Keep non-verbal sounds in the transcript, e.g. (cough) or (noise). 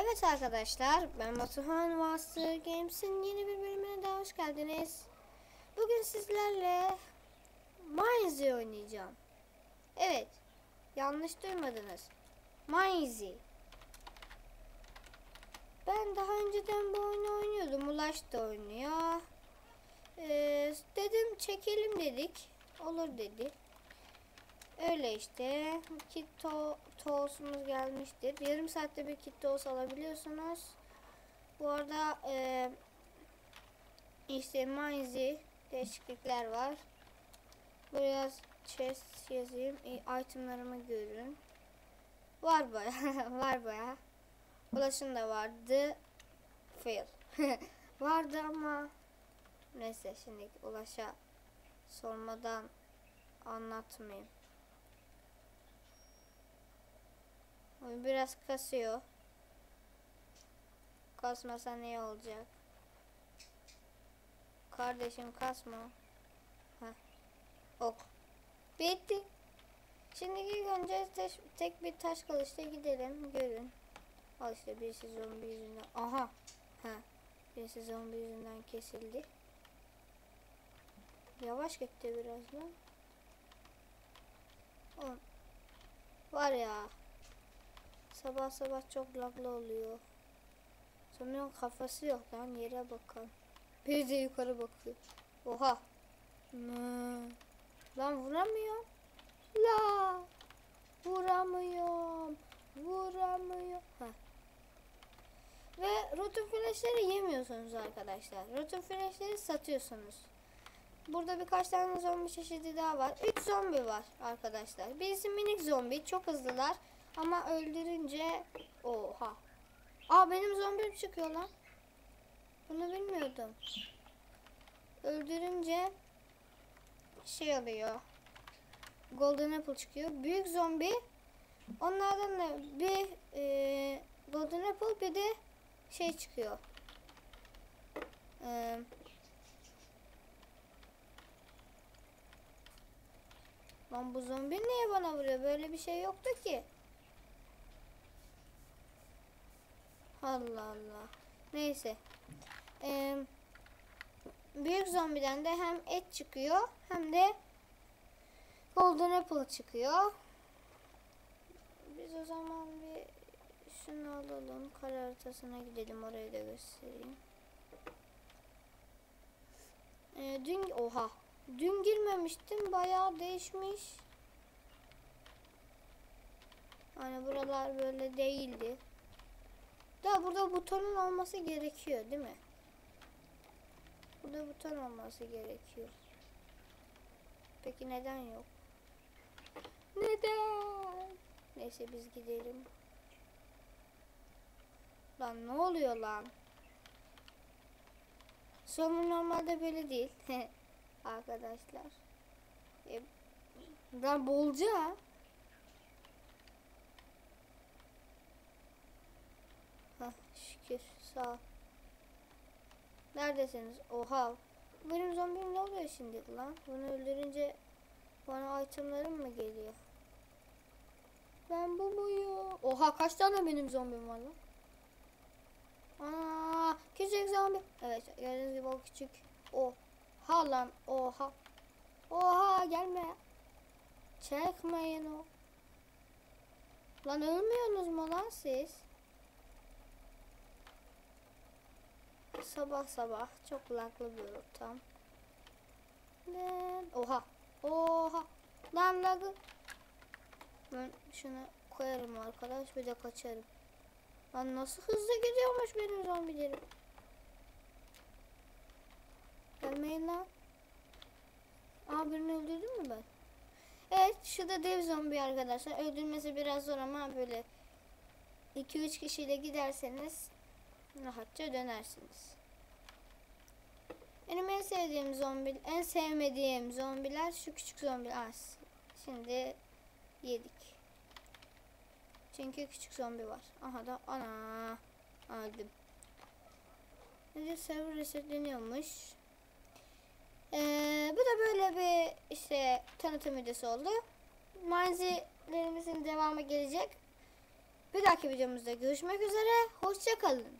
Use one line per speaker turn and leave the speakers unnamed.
Evet arkadaşlar, ben Batuhan Master Games'in yeni bir bölümüne daha hoş geldiniz. Bugün sizlerle Minesy oynayacağım. Evet, yanlış duymadınız. Minesy. Ben daha önceden bu oyunu oynuyordum. Ulaş da oynuyor. Ee, dedim çekelim dedik. Olur dedi. Öyle işte. Kit to toğusumuz gelmiştir. Yarım saatte bir kit toğus alabiliyorsunuz. Bu arada e, işte Minesy değişiklikler var. Biraz chest yazayım. E, itemlarımı görün. Var baya. (laughs) var baya. Ulaşın da vardı. Fail. (laughs) vardı ama neyse şimdi ulaşa sormadan anlatmayayım. Oyun biraz kasıyor. Kasmasa ne olacak? Kardeşim kasma. Heh. Ok. Bitti. Şimdi ilk önce taş- tek bir taş kılıçla gidelim. Görün. Al işte birisi zombi yüzünden. Aha. Ha. Birisi zombi yüzünden kesildi. Yavaş gitti biraz lan. Var ya. Sabah sabah çok laglı oluyor. Sonra kafası yok lan yere bakan. Bir de yukarı bakıyor. Oha. Hmm. Lan vuramıyorum. La. Vuramıyorum. Vuramıyorum. Heh. Ve rotom flashları yemiyorsunuz arkadaşlar. Rotom flashları satıyorsunuz. Burada birkaç tane zombi çeşidi daha var. 3 zombi var arkadaşlar. Birisi minik zombi. Çok hızlılar. Ama öldürünce... Oha. Aa benim zombim çıkıyor lan. Bunu bilmiyordum. Öldürünce şey oluyor. Golden Apple çıkıyor. Büyük zombi onlardan da bir e, Golden Apple bir de şey çıkıyor. Eee Lan bu zombi niye bana vuruyor? Böyle bir şey yoktu ki. Allah Allah. Neyse. Ee, büyük zombiden de hem et çıkıyor hem de golden apple çıkıyor. Biz o zaman bir şunu alalım. Kare haritasına gidelim. Orayı da göstereyim. Ee, dün oha. Dün girmemiştim. Bayağı değişmiş. Hani buralar böyle değildi. Da burada butonun olması gerekiyor değil mi? Burada buton olması gerekiyor. Peki neden yok? Neden? Neyse biz gidelim. Lan ne oluyor lan? Sonu normalde böyle değil. (laughs) Arkadaşlar. E, ben bolca. Hah şükür sağ ol. Neredesiniz? Oha. Benim zombim ne oluyor şimdi lan? Bunu öldürünce bana itemlerim mi geliyor? Ben bu muyum? Oha kaç tane benim zombim var lan? Aa, küçük zombi. Evet gördüğünüz gibi o küçük. Oha lan oha. Oha gelme. Çekmeyin o. Lan ölmüyorsunuz mu lan siz? Sabah sabah çok laglı bir ortam. Oha. Oha. Lan lagı. Ben şunu koyarım arkadaş bir de kaçarım. Lan nasıl hızlı gidiyormuş benim zombilerim. Gelmeyin lan. Aa birini öldürdüm mü ben? Evet şu da dev zombi arkadaşlar. Öldürmesi biraz zor ama böyle 2-3 kişiyle giderseniz rahatça dönersiniz. Benim en sevdiğim zombi, en sevmediğim zombiler şu küçük zombi. Az. Şimdi yedik. Çünkü küçük zombi var. Aha da ana öldüm. Neyse server resetleniyormuş. Ee, bu da böyle bir işte tanıtım videosu oldu. Manzilerimizin devamı gelecek. Bir dahaki videomuzda görüşmek üzere. Hoşçakalın.